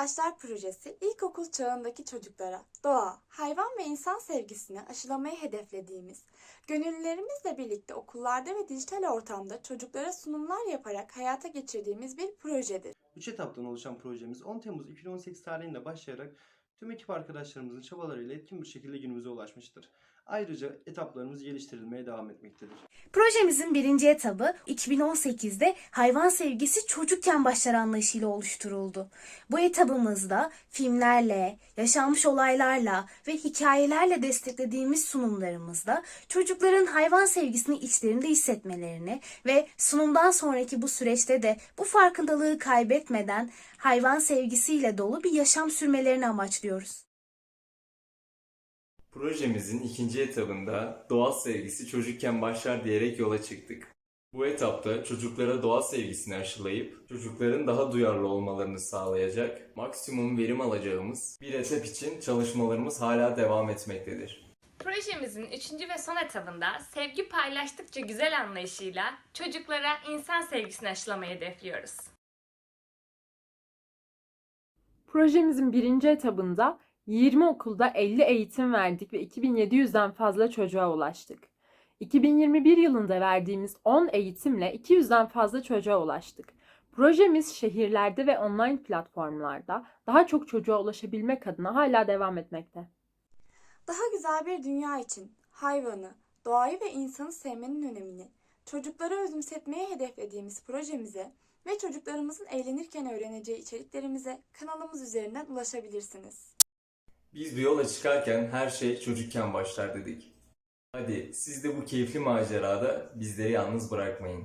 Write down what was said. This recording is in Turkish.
Başlar projesi ilkokul çağındaki çocuklara doğa, hayvan ve insan sevgisini aşılamayı hedeflediğimiz, gönüllülerimizle birlikte okullarda ve dijital ortamda çocuklara sunumlar yaparak hayata geçirdiğimiz bir projedir. 3 etaptan oluşan projemiz 10 Temmuz 2018 tarihinde başlayarak tüm ekip arkadaşlarımızın çabalarıyla etkin bir şekilde günümüze ulaşmıştır. Ayrıca etaplarımız geliştirilmeye devam etmektedir. Projemizin birinci etabı 2018'de hayvan sevgisi çocukken başlar anlayışıyla oluşturuldu. Bu etabımızda filmlerle, yaşanmış olaylarla ve hikayelerle desteklediğimiz sunumlarımızda çocukların hayvan sevgisini içlerinde hissetmelerini ve sunumdan sonraki bu süreçte de bu farkındalığı kaybetmeden hayvan sevgisiyle dolu bir yaşam sürmelerini amaçlıyoruz. Projemizin ikinci etabında doğa sevgisi çocukken başlar diyerek yola çıktık. Bu etapta çocuklara doğa sevgisini aşılayıp çocukların daha duyarlı olmalarını sağlayacak maksimum verim alacağımız bir etap için çalışmalarımız hala devam etmektedir. Projemizin üçüncü ve son etabında sevgi paylaştıkça güzel anlayışıyla çocuklara insan sevgisini aşılamayı hedefliyoruz. Projemizin birinci etabında 20 okulda 50 eğitim verdik ve 2700'den fazla çocuğa ulaştık. 2021 yılında verdiğimiz 10 eğitimle 200'den fazla çocuğa ulaştık. Projemiz şehirlerde ve online platformlarda daha çok çocuğa ulaşabilmek adına hala devam etmekte. Daha güzel bir dünya için hayvanı, doğayı ve insanı sevmenin önemini çocuklara özümsetmeye hedeflediğimiz projemize ve çocuklarımızın eğlenirken öğreneceği içeriklerimize kanalımız üzerinden ulaşabilirsiniz. Biz bu yola çıkarken her şey çocukken başlar dedik. Hadi siz de bu keyifli macerada bizleri yalnız bırakmayın.